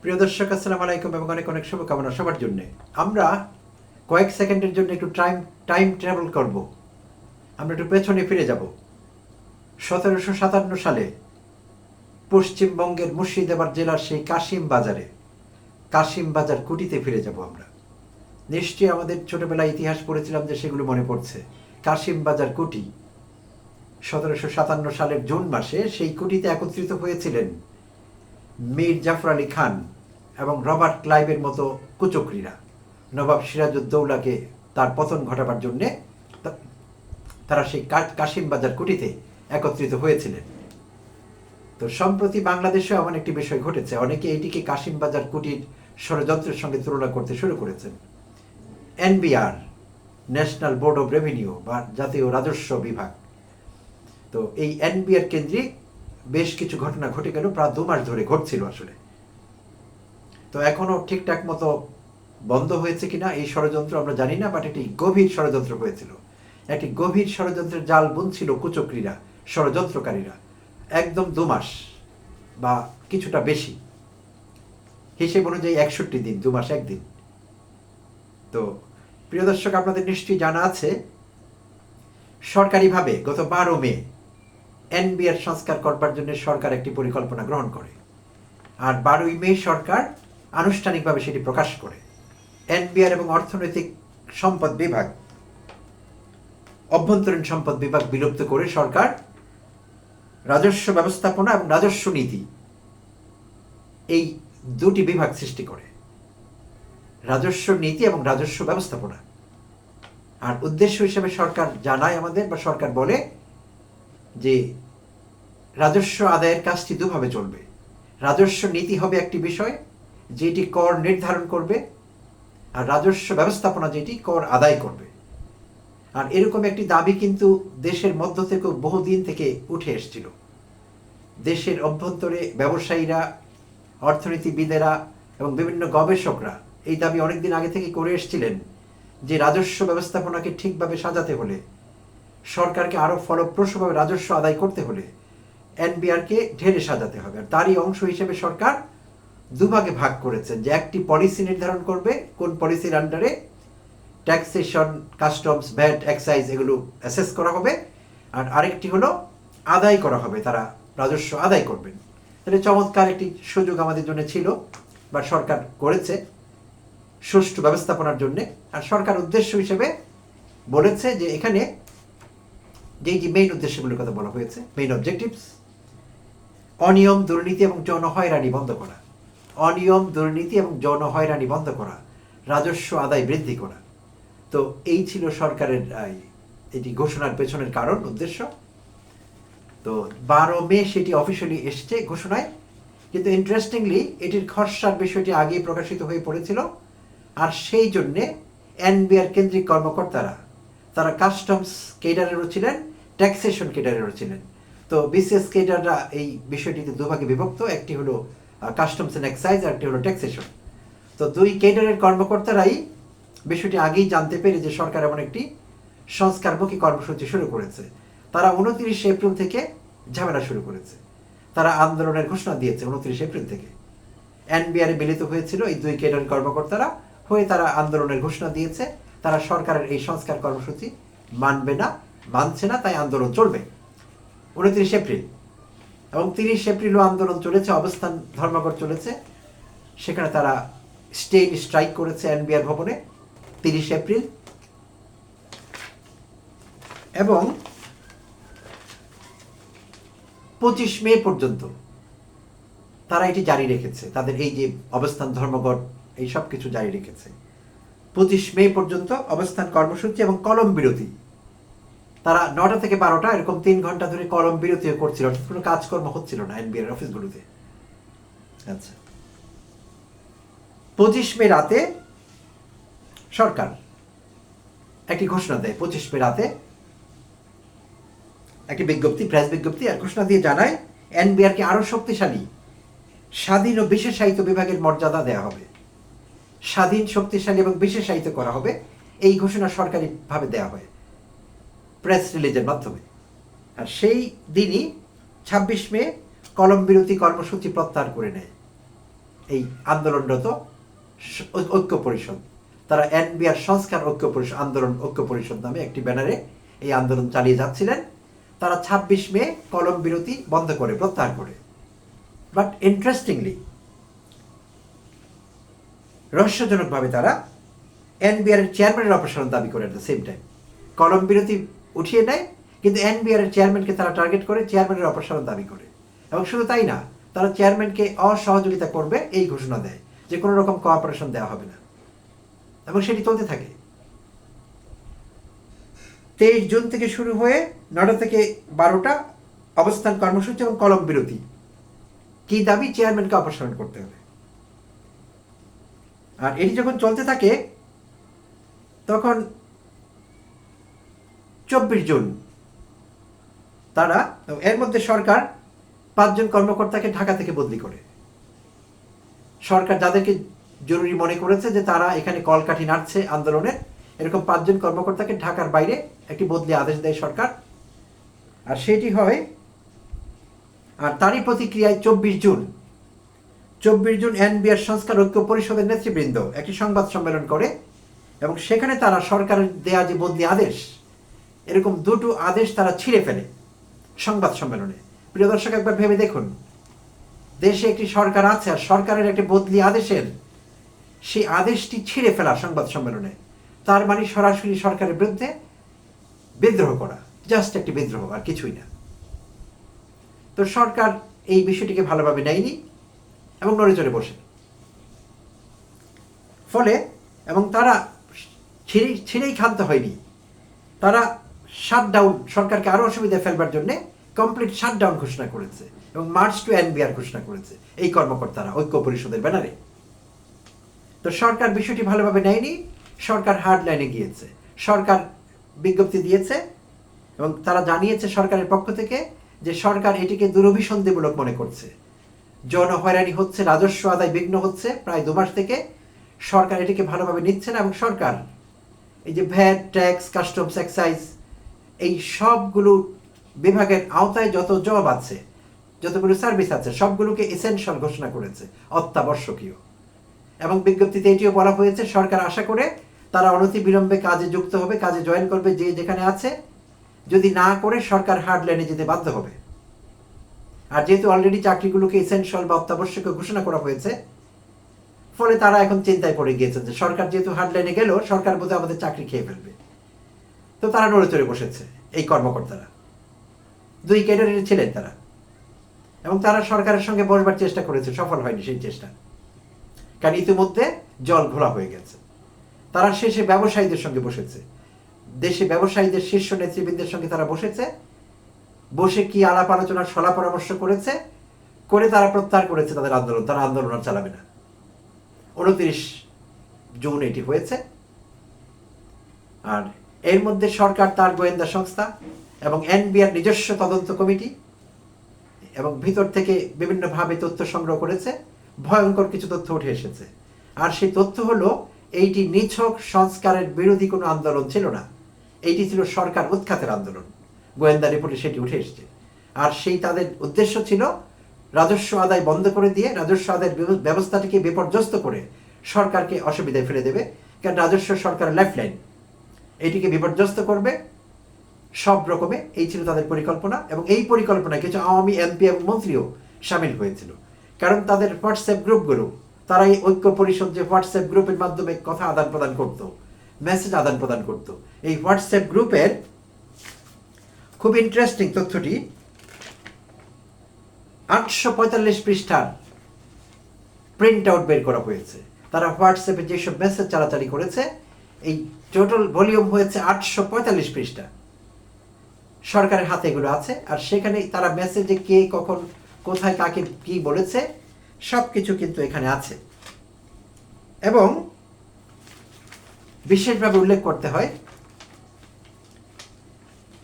প্রিয় দর্শক, আসসালামু আলাইকুম এবং অনেক অনেক শুভকামনা সবার জন্য। আমরা কয়েক সেকেন্ডের জন্য একটু টাইম টাইম ট্রাভেল করব। আমরা একটু পেছনে ফিরে যাব। সতেরোশো সাতান্ন সালে পশ্চিমবঙ্গের মুর্শিদাবাদ জেলার সেই কাশিম বাজারে, কাশিম বাজার কুটিতে ফিরে যাব আমরা। নিশ্চয়ই আমাদের ছোটবেলায় ইতিহাস পড়েছিলাম যে সেগুলো মনে পড়ছে। কাশিম বাজার কুটি সতেরোশো সাতান্ন সালের জুন মাসে সেই কুটিতে একত্রিত হয়েছিলেন মীর জাফর আলী খান এবং রবার্ট ক্লাইভের মতো কুচক্রীরা। নবাব সিরাজউদ্দৌলাকে তার পতন ঘটাবার জন্যে তারা সেই কাশিম বাজার কুটিতে একত্রিত হয়েছিলেন। তো সম্প্রতি বাংলাদেশে এমন একটি বিষয় ঘটেছে। অনেকে এটিকে কাশিম বাজার কুটির ষড়যন্ত্রের সঙ্গে তুলনা করতে শুরু করেছেন। NBR, national board of revenue বা জাতীয় রাজস্ব বিভাগ। তো এই এনবিআর কেন্দ্রিক বেশ কিছু ঘটনা ঘটে গেল, প্রায় দু মাস ধরে ঘটছিল আসলে। তো এখনও ঠিকঠাক মতো বন্ধ হয়েছে কিনা এই ষড়যন্ত্র আমরা জানি না বাট একটি গভীর ষড়যন্ত্র হয়েছিল। একটি গভীর ষড়যন্ত্রের জাল বুনছিল কুচক্রীরা, ষড়যন্ত্রকারীরা, একদম দু মাস বা কিছুটা বেশি। হিসেব অনুযায়ী একষট্টি দিন, দু মাস একদিন। তো প্রিয় দর্শক, আপনাদের নিশ্চয়ই জানা আছে, সরকারিভাবে গত বারো মে এনবিআর সংস্কার করবার জন্য সরকার একটি পরিকল্পনা গ্রহণ করে। আর বারোই মে সরকার আনুষ্ঠানিকভাবে সেটি প্রকাশ করে। এনবিআর এবং অর্থনৈতিক সম্পদ বিভাগ, অভ্যন্তরীণ সম্পদ বিভাগ বিলুপ্ত করে সরকার রাজস্ব ব্যবস্থাপনা এবং রাজস্ব নীতি এই দুটি বিভাগ সৃষ্টি করে। রাজস্ব নীতি এবং রাজস্ব ব্যবস্থাপনা। আর উদ্দেশ্য হিসেবে সরকার জানায় আমাদের বা সরকার বলে যে রাজস্ব আদায়ের কাজটি দুভাবে চলবে। রাজস্ব নীতি হবে একটি বিষয়, যেটি কর নির্ধারণ করবে, আর রাজস্ব ব্যবস্থাপনা যেটি কর আদায় করবে। আর এরকম একটি দাবি কিন্তু দেশের মধ্য থেকেও বহুদিন থেকে উঠে এসেছিল। দেশের অভ্যন্তরে ব্যবসায়ীরা, অর্থনীতিবিদেরা এবং বিভিন্ন গবেষকরা এই দাবি অনেকদিন আগে থেকে করে এসেছিলেন যে রাজস্ব ব্যবস্থাপনাকে ঠিকভাবে সাজাতে হলে সরকারকে আরও ফলপ্রসূভাবে রাজস্ব আদায় করতে হলে এনবিআরকে ঢেলে সাজাতে হবে। আর তারই অংশ হিসেবে সরকার দুভাগে ভাগ করেছেন যে একটি পলিসি নির্ধারণ করবে, কোন পলিসির আন্ডারে ট্যাক্সেশন, কাস্টমস, ভ্যাট, এক্সাইজ এগুলো অ্যাসেস করা হবে। আর আরেকটি হলো আদায় করা হবে, তারা রাজস্ব আদায় করবেন। তাহলে চমৎকার একটি সুযোগ আমাদের জন্য ছিল বা সরকার করেছে সুষ্ঠু ব্যবস্থাপনার জন্য। আর সরকার উদ্দেশ্য হিসেবে বলেছে যে এখানে যেই যে মেইন উদ্দেশ্যগুলোর কথা বলা হয়েছে মেইন অবজেক্টিভস অনিয়ম, দুর্নীতি এবং যৌন হয়রানি বন্ধ করা। অনিয়ম, দুর্নীতি এবং যৌন হয়রানি বন্ধ করা, রাজস্ব আদায় বৃদ্ধি করা। তো এই ছিল সরকারের এটি ঘোষণার পেছনের কারণ, উদ্দেশ্য। তো বারো মে সেটি অফিসিয়ালি এসছে ঘোষণায়। কিন্তু ইন্টারেস্টিংলি এটির খসড়ার বিষয়টি আগেই প্রকাশিত হয়ে পড়েছিল। আর সেই জন্যে এনবিআর কেন্দ্রিক কর্মকর্তারা, তারা কাস্টমস কেডারেরও ছিলেন ট্যাক্সেশন কেডারেরও ছিলেন। তো বিসিএস কেডাররা এই বিষয়টিতে দুভাগে বিভক্ত, একটি হলো কাস্টমস অ্যান্ড এক্সাইজ আর একটি হলো ট্যাক্সেশন তো দুই কেডারের কর্মকর্তারাই বিষয়টি আগেই জানতে পেরে যে সরকার এমন একটি সংস্কারমুখী কর্মসূচি শুরু করেছে। তারা উনত্রিশ এপ্রিল থেকে ঝামেলা শুরু করেছে। তারা আন্দোলনের ঘোষণা দিয়েছে উনত্রিশ এপ্রিল থেকে। এনবিআর মিলিত হয়েছিল এই দুই কেডার কর্মকর্তারা। হয়ে তারা আন্দোলনের ঘোষণা দিয়েছে। তারা সরকারের এই সংস্কার কর্মসূচি মানবে না। মানছে না, তাই আন্দোলন চলবে। উনত্রিশ এপ্রিল। এবং তিরিশ এপ্রিলও আন্দোলন চলেছে, অবস্থান ধর্মঘট চলেছে। সেখানে তারা স্টেট স্ট্রাইক করেছে এনবিআর ভবনে, তিরিশ এপ্রিল। এবং পঁচিশ মে পর্যন্ত তারা এটি জারি রেখেছে। তাদের এই যে অবস্থান ধর্মঘট, এই সব কিছু জারি রেখেছে। পঁচিশ মে পর্যন্ত অবস্থান কর্মসূচি এবং কলম বিরতি তারা নটা থেকে বারোটা, এরকম তিন ঘণ্টা ধরে কলম বিরতিও করছিল অর্থাৎ কোনো কাজকর্ম হচ্ছিল না এনবিআর অফিসগুলোতে। আচ্ছা। পঁচিশ মে রাতে সরকার একটি ঘোষণা দেয়, পঁচিশ মে রাতে একটি বিজ্ঞপ্তি, প্রেস বিজ্ঞপ্তি, আর ঘোষণা দিয়ে জানায় এনবিআরকে আরও শক্তিশালী, স্বাধীন ও বিশেষায়িত বিভাগের মর্যাদা দেওয়া হবে। স্বাধীন, শক্তিশালী এবং বিশেষায়িত করা হবে, এই ঘোষণা সরকারিভাবে দেওয়া হয়। প্রেস রিলিজের মাধ্যমে। আর সেই দিনই ছাব্বিশ মে কলম বিরতি কর্মসূচি প্রত্যাহার করে নেয় এই আন্দোলনরত ঐক্য পরিষদ। তারা এনবিআর সংস্কার ঐক্য পরিষদ আন্দোলন ঐক্য পরিষদ নামে একটি ব্যানারে এই আন্দোলন চালিয়ে যাচ্ছিলেন। তারা ছাব্বিশ মে কলম বিরতি বন্ধ করে, প্রত্যাহার করে। বাট ইন্টারেস্টিংলি রহস্যজনকভাবে তারা এনবিআর চেয়ারম্যানের অপসারণ দাবি করে সেম টাইম কলম বিরতি উঠিয়ে নেয়, কিন্তু এনবিআর এর চেয়ারম্যানকে তারা টার্গেট করে, চেয়ারম্যানের অপসারণ দাবি করে। এবং শুধু তাই না, তারা চেয়ারম্যানকে অসহযোগিতা করবে এই ঘোষণা দেয় যে কোনো রকম কোঅপারেশন দেওয়া হবে না। এবং সেটি চলতে থাকে। তেইশ জুন থেকে শুরু হয়ে নটা থেকে বারোটা অবস্থান কর্মসূচি এবং কলম বিরতি। কি দাবি? চেয়ারম্যানকে অপসারণ করতে হবে। আর এটি যখন চলতে থাকে, তখন চব্বিশ জুন। তারা, এর মধ্যে সরকার পাঁচজন কর্মকর্তাকে ঢাকা থেকে বদলি করে। সরকার যাদেরকে জরুরি মনে করেছে যে তারা এখানে কলকাঠি নাড়ছে আন্দোলনে, এরকম পাঁচজন কর্মকর্তাকে ঢাকার বাইরে একটি বদলি আদেশ দেয় সরকার। আর সেটি হয়, আর তারই প্রতিক্রিয়ায় চব্বিশ জুন। চব্বিশ জুন এনবিআর সংস্কার ঐক্য পরিষদের নেতৃবৃন্দ একটি সংবাদ সম্মেলন করে এবং সেখানে তারা সরকারের দেয়া যে বদলি আদেশ এরকম দুটো আদেশ তারা ছিঁড়ে ফেলে সংবাদ সম্মেলনে। প্রিয় দর্শক, একবার ভেবে দেখুন, দেশে একটি সরকার আছে আর সরকারের একটি বদলি আদেশের, সেই আদেশটি ছিঁড়ে ফেলা সংবাদ সম্মেলনে। তার মানে সরাসরি সরকারের বিরুদ্ধে বিদ্রোহ করা জাস্ট একটি বিদ্রোহ আর কিছুই না। তো সরকার এই বিষয়টিকে ভালোভাবে নেয়নি এবং নড়ে চড়ে বসে। ফলে, এবং তারা ছিঁড়েই ছিঁড়েই ক্ষান্ত হয়নি। তারা শাটডাউন সরকারকে আরও অসুবিধায় ফেলবার জন্য কমপ্লিট শাটডাউন ঘোষণা করেছে এবং মার্চ টু এনবিআর ঘোষণা করেছে এই কর্মকর্তারা, ঐক্য পরিষদের ব্যানারে। তো সরকার বিষয়টি ভালোভাবে নেয়নি, সরকার হার্ড লাইনে গিয়েছে। সরকার বিজ্ঞপ্তি দিয়েছে এবং তারা জানিয়েছে সরকারের পক্ষ থেকে যে সরকার এটিকে দুরভিসন্ধিমূলক মনে করছে। জন হয়রানি হচ্ছে, রাজস্ব আদায় বিঘ্ন হচ্ছে, প্রায় দু মাস থেকে সরকার এটিকে ভালোভাবে নিচ্ছে না এবং সরকার এই যে ভ্যাট, ট্যাক্স, কাস্টমস, এক্সাইজ এই সবগুলো বিভাগের আওতায় যত জব আছে, যতগুলো সার্ভিস আছে, সবগুলোকে এসেনশিয়াল ঘোষণা করেছে, অত্যাবশ্যকীয়। এবং বিজ্ঞপ্তিতে এটিও বলা হয়েছে, সরকার আশা করে তারা অনতি বিলম্বে কাজে যুক্ত হবে, কাজে জয়েন করবে যে যেখানে আছে। যদি না করে, সরকার হার্ড লাইনে যেতে বাধ্য হবে। আর যেহেতু অলরেডি চাকরিগুলোকে এসেনশিয়াল বা অত্যাবশ্যকীয় ঘোষণা করা হয়েছে, ফলে তারা এখন চিন্তায় পড়ে গিয়েছেন যে সরকার যেহেতু হার্ড লাইনে গেল, সরকার বোধহয় আমাদের চাকরি খেয়ে ফেলবে। তো তারা নড়ে চড়ে বসেছে, এই কর্মকর্তারা। দুই ক্যাডারের ছিলেন তারা। এবং তারা সরকারের সঙ্গে বসবার চেষ্টা করেছে, সফল হয়নি সেই চেষ্টা। কারণ ইতিমধ্যে জল ঘোলা হয়ে গেছে। তারা শেষে ব্যবসায়ীদের সঙ্গে বসেছে। দেশে ব্যবসায়ীদের শীর্ষ নেতৃবৃন্দের সঙ্গে তারা বসেছে। বসে কি আলাপ আলোচনা, সলা পরামর্শ করেছে? করে তারা প্রত্যাহার করেছে তাদের আন্দোলন। তারা আন্দোলন আর চালাবে না। উনত্রিশ জুন এটি হয়েছে। আর এর মধ্যে সরকার তার গোয়েন্দা সংস্থা এবং এনবিআর নিজস্ব তদন্ত কমিটি এবং ভিতর থেকে বিভিন্নভাবে তথ্য সংগ্রহ করেছে। ভয়ঙ্কর কিছু তথ্য উঠে এসেছে। আর সেই তথ্য হলো, এইটি নিছক সংস্কারের বিরোধী কোনো আন্দোলন ছিল না। এইটি ছিল সরকার উৎখাতের আন্দোলন। গোয়েন্দা রিপোর্টে সেটি উঠে এসেছে। আর সেই তাদের উদ্দেশ্য ছিল রাজস্ব আদায় বন্ধ করে দিয়ে রাজস্ব আদায়ের ব্যবস্থাটিকে বিপর্যস্ত করে সরকারকে অসুবিধায় ফেলে দেবে। কারণ রাজস্ব সরকার লাইফ লাইন এটিকে বিপর্যস্ত করবে সব রকমে। এই ছিল তাদের পরিকল্পনা এবং এই পরিকল্পনায় কিছু আওয়ামী এমপি এবং মন্ত্রীও সামিল হয়েছিল। কারণ তাদের হোয়াটসঅ্যাপ গ্রুপগুলো তারা এই ঐক্য পরিষদ যে হোয়াটসঅ্যাপ গ্রুপের মাধ্যমে কথা আদান প্রদান করত মেসেজ আদান প্রদান করত। এই হোয়াটসঅ্যাপ গ্রুপের খুব ইন্টারেস্টিং তথ্যটি, আটশো পঁয়তাল্লিশ পৃষ্ঠার প্রিন্ট আউট বের করা হয়েছে। তারা হোয়াটসঅ্যাপে যেসব মেসেজ চালাচালি করেছে এই টোটাল ভলিউম হয়েছে আটশো পঁয়তাল্লিশ পৃষ্ঠা। সরকারের হাতে এগুলো আছে, আর সেখানে তারা মেসেজে কে কখন, কোথায়, কাকে, কি বলেছে সব কিছু কিন্তু এখানে আছে। এবং বিশেষভাবে উল্লেখ করতে হয়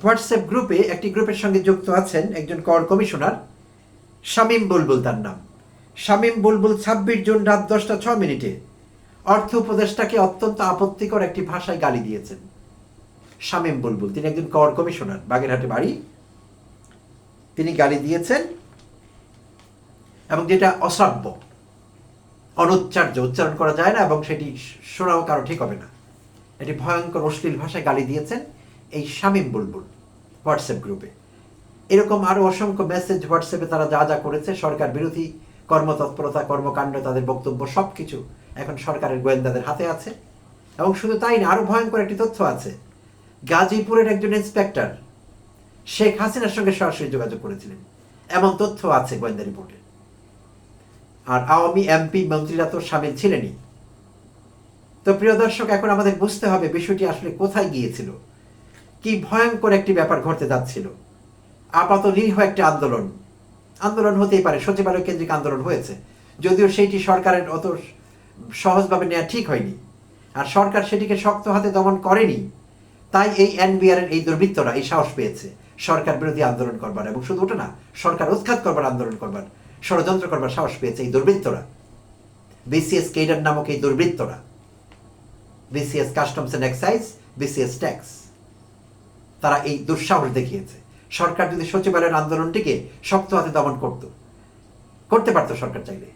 হোয়াটসঅ্যাপ গ্রুপে একটি গ্রুপের সঙ্গে যুক্ত আছেন একজন কর কমিশনার, শামীম বুলবুল তার নাম। শামীম বুলবুল ছাব্বিশ জুন রাত দশটা ছ মিনিটে অর্থ উপদেষ্টাকে অত্যন্ত আপত্তিকর একটি ভাষায় গালি দিয়েছেন। শামীম বুলবুল, তিনি একজন কর কমিশনার, বাগেরহাটে বাড়ি। তিনি গালি দিয়েছেন এবং যেটা অশ্রাব্য, অনুচ্চার্য, উচ্চারণ করা যায় না এবং সেটি শোনাও কারও ঠিক হবে না। এটি ভয়ঙ্কর, অশ্লীল ভাষায় গালি দিয়েছেন এই শামীম বুলবুল হোয়াটসঅ্যাপ গ্রুপে। এরকম আরও অসংখ্য মেসেজ হোয়াটসঅ্যাপে তারা যা যা করেছে, সরকার বিরোধী কর্মতৎপরতা, কর্মকাণ্ড, তাদের বক্তব্য সব কিছু এখন সরকারের গোয়েন্দাদের হাতে আছে। এবং শুধু তাই না আরও ভয়ঙ্কর একটি তথ্য আছে। গাজীপুরের একজন ইন্সপেক্টর শেখ হাসিনার সঙ্গে সরাসরি যোগাযোগ করেছিলেন। এমন তথ্য আছে গোয়েন্দা রিপোর্টে। আর আওয়ামী এমপি মন্ত্রীরা তো সামিল ছিলেনই। তো প্রিয় দর্শক, এখন আমাদের বুঝতে হবে বিষয়টি আসলে কোথায় গিয়েছিল। কি ভয়ঙ্কর একটি ব্যাপার ঘটতে যাচ্ছিল। আপাত নিরীহ একটি আন্দোলন। আন্দোলন হতেই পারে, সচিবালয় কেন্দ্রিক আন্দোলন হয়েছে। যদিও সেইটি সরকারের অত সহজভাবে নেওয়া ঠিক হয়নি। আর সরকার সেটিকে শক্ত হাতে দমন করেনি। তাই এই এনবিআরের এই দুর্বৃত্তরা এই সাহস পেয়েছে। সরকার বিরোধী আন্দোলন করবার এবং শুধু ওটা না, সরকার উৎখাত করবার আন্দোলন করবার, ষড়যন্ত্র করবার সাহস পেয়েছে এই দুর্বৃত্তরা। বিসিএস কেডার নামক এই দুর্বৃত্তরা। BCS customs and excise BCS tax তারা এই দুঃসাহস দেখিয়েছে। সরকার যদি সচিবালয়ের আন্দোলনটিকে শক্ত হাতে দমন করত, করতে পারতো সরকার চাইলে।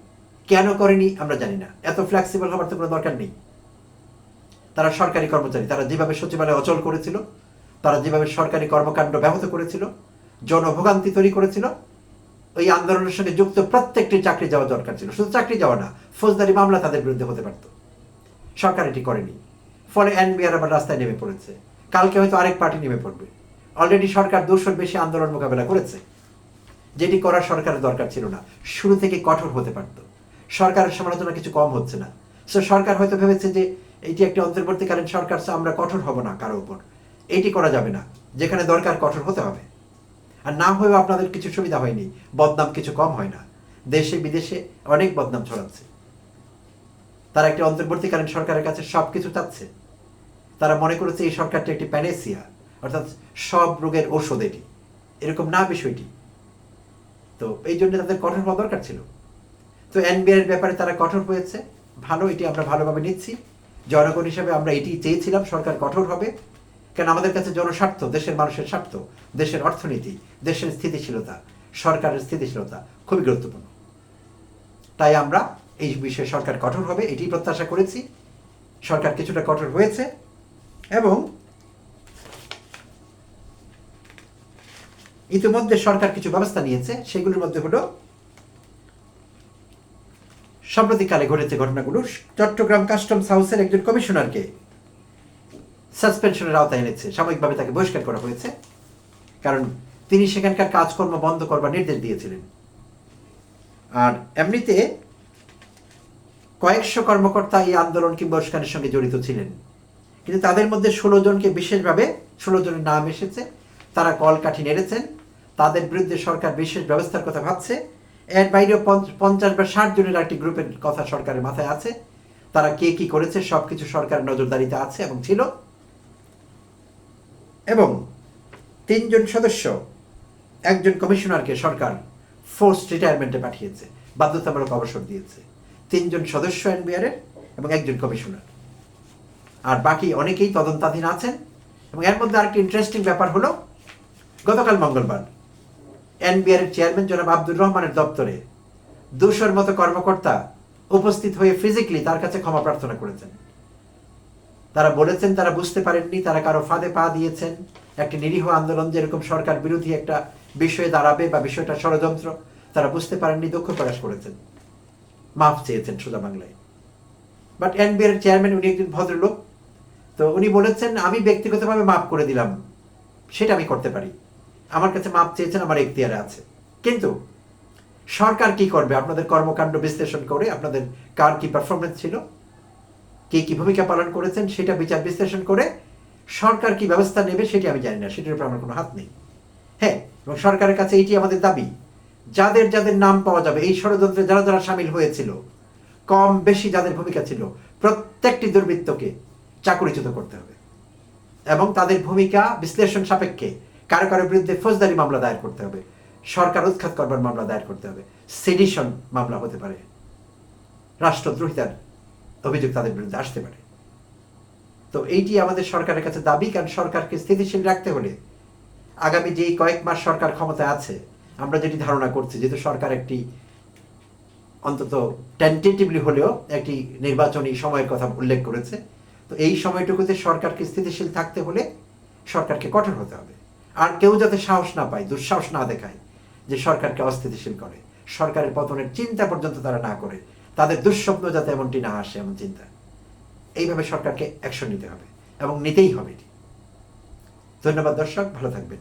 কেন করেনি আমরা জানি না। এত ফ্লেক্সিবল হবার তো কোনো দরকার নেই। তারা সরকারি কর্মচারী, তারা যেভাবে সচিবালয় অচল করেছিল, তারা যেভাবে সরকারি কর্মকাণ্ড ব্যাহত করেছিল, জনভোগান্তি তৈরি করেছিল, ওই আন্দোলনের সঙ্গে যুক্ত প্রত্যেকটি চাকরি যাওয়া দরকার ছিল। শুধু চাকরি যাওয়া না, ফৌজদারি মামলা তাদের বিরুদ্ধে হতে পারত। সরকার এটি করেনি। ফলে এনবিআর আবার রাস্তায় নেমে পড়েছে। কালকে হয়তো আরেক পার্টি নেমে পড়বে। অলরেডি সরকার দুশোর বেশি আন্দোলন মোকাবেলা করেছে। যেটি করার সরকারের দরকার ছিল না। শুরু থেকে কঠোর হতে পারত। সরকারের সমালোচনা কিছু কম হচ্ছে না। সো সরকার হয়তো ভেবেছে যে এটি একটি অন্তর্বর্তীকালীন সরকার, so আমরা কঠোর হব না কারও উপর। এটি করা যাবে না। যেখানে দরকার কঠোর হতে হবে। আর না হয়েও আপনাদের কিছু সুবিধা হয়নি। বদনাম কিছু কম হয় না। দেশে, বিদেশে অনেক বদনাম ছড়াচ্ছে। তারা একটি অন্তর্বর্তীকালীন সরকারের কাছে সব কিছু চাচ্ছে। তারা মনে করেছে এই সরকারটি একটি প্যানেসিয়া অর্থাৎ সব রোগের ঔষধ এটি। এরকম না বিষয়টি। তো এই জন্য তাদের কঠোর হওয়া দরকার ছিল। তো এনবিআর ব্যাপারে তারা কঠোর হয়েছে। ভালো, এটি আমরা ভালোভাবে নিচ্ছি। জনগণ হিসেবে আমরা এটি চেয়েছিলাম, সরকার কঠোর হবে। কেন আমাদের কাছে জনস্বার্থ, দেশের মানুষের স্বার্থ, দেশের অর্থনীতি, দেশের স্থিতিশীলতা, সরকারের স্থিতিশীলতা খুবই গুরুত্বপূর্ণ। তাই আমরা এই বিষয়ে সরকার কঠোর হবে এটি প্রত্যাশা করেছি। সরকার কিছুটা কঠোর হয়েছে এবং ইতিমধ্যে সরকার কিছু ব্যবস্থা নিয়েছে, সেগুলোর মধ্যে হলো সাম্প্রতিককালে ঘটেছে ঘটনাগুলো, চট্টগ্রাম কাস্টমস হাউসের একজন কমিশনারকে সাসপেনশনের আওতায় এনেছে। সাময়িকভাবে তাকে বহিষ্কার করা হয়েছে, কারণ তিনি সেখানকার কাজকর্ম বন্ধ করবার নির্দেশ দিয়েছিলেন। আর এমনিতে কয়েকশো কর্মকর্তা এই আন্দোলন কিংবা অনুষ্ঠানের সঙ্গে জড়িত ছিলেন। কিন্তু তাদের মধ্যে ষোলো জনকে বিশেষভাবে, ষোলো জনের নাম এসেছে, তারা কলকাঠি নেড়েছেন, তাদের বিরুদ্ধে সরকার বিশেষ ব্যবস্থার কথা ভাবছে এর বাইরেও পঞ্চাশ বা ষাট জনের একটি গ্রুপের কথা সরকারের মাথায় আছে। তারা কে কি করেছে সব কিছু সরকারের নজরদারিতে আছে এবং ছিল। এবং তিনজন সদস্য, একজন কমিশনারকে সরকার ফোর্স রিটায়ারমেন্টে পাঠিয়েছে, বাধ্যতামূলক অবসর দিয়েছে। তিনজন সদস্য এনবিআর এর এবং একজন কমিশনার। আর বাকি অনেকেই তদন্তাধীন আছেন। এবং এর মধ্যে আরেকটি ইন্টারেস্টিং ব্যাপার হলো, গতকাল মঙ্গলবার এনবিআর চেয়ারম্যান জনাব আব্দুর রহমানের দপ্তরে দুশোর মতো কর্মকর্তা উপস্থিত হয়ে ফিজিক্যালি তার কাছে ক্ষমা প্রার্থনা করেছেন। তারা বলেছেন তারা বুঝতে পারেননি, তারা কারও ফাঁদে পা দিয়েছেন। একটি নিরীহ আন্দোলন যেরকম সরকার বিরোধী একটা বিষয়ে দাঁড়াবে বা বিষয়টা ষড়যন্ত্র, তারা বুঝতে পারেননি, দুঃখ প্রকাশ করেছেন। মাফ চেয়েছেন সোজা বাংলায়। বাট এনবিআর চেয়ারম্যান উনি একজন ভদ্রলোক, তো উনি বলেছেন, আমি ব্যক্তিগতভাবে মাফ করে দিলাম, সেটা আমি করতে পারি। আমার কাছে মাপ চেয়েছেন, আমার এখতিয়ারে আছে। কিন্তু সরকার কি করবে? আপনাদের কর্মকাণ্ড বিশ্লেষণ করে আপনাদের কার কি পারফরমেন্স ছিল? কে কি ভূমিকা পালন করেছেন? সেটা বিচার বিশ্লেষণ করে সরকার কি ব্যবস্থা নেবে সেটি আমি জানি না। সেটার উপর আমার কোনো হাত নেই। হ্যাঁ এবং সরকারের কাছে এটি আমাদের দাবি। যাদের যাদের নাম পাওয়া যাবে, এই ষড়যন্ত্রে যারা যারা সামিল হয়েছিল, কম বেশি যাদের ভূমিকা ছিল, প্রত্যেকটি দুর্বৃত্তকে চাকরিচ্যুত করতে হবে। এবং তাদের ভূমিকা বিশ্লেষণ সাপেক্ষে কারও কারও বিরুদ্ধে ফৌজদারি মামলা দায়ের করতে হবে। সরকার উৎখাত করবার মামলা দায়ের করতে হবে। সেডিশন মামলা হতে পারে। রাষ্ট্রদ্রোহিতার অভিযোগ তাদের বিরুদ্ধে আসতে পারে। তো এইটি আমাদের সরকারের কাছে দাবি, কারণ সরকারকে স্থিতিশীল রাখতে হলে আগামী যেই কয়েক মাস সরকার ক্ষমতায় আছে, আমরা যেটি ধারণা করছি, যেহেতু সরকার একটি অন্তত টেন্টেটিভলি হলেও একটি নির্বাচনী সময়ের কথা উল্লেখ করেছে, তো এই সময়টুকুতে সরকারকে স্থিতিশীল থাকতে হলে সরকারকে কঠোর হতে হবে। আর কেউ যাতে সাহস না পায়, দুঃসাহস না দেখায় যে সরকারকে অস্থিতিশীল করে। সরকারের পতনের চিন্তা পর্যন্ত তারা না করে, তাদের দুঃস্বপ্ন যাতে এমনটি না আসে, এমন চিন্তা। এইভাবে সরকারকে অ্যাকশন নিতে হবে এবং নিতেই হবে। ধন্যবাদ দর্শক, ভালো থাকবেন।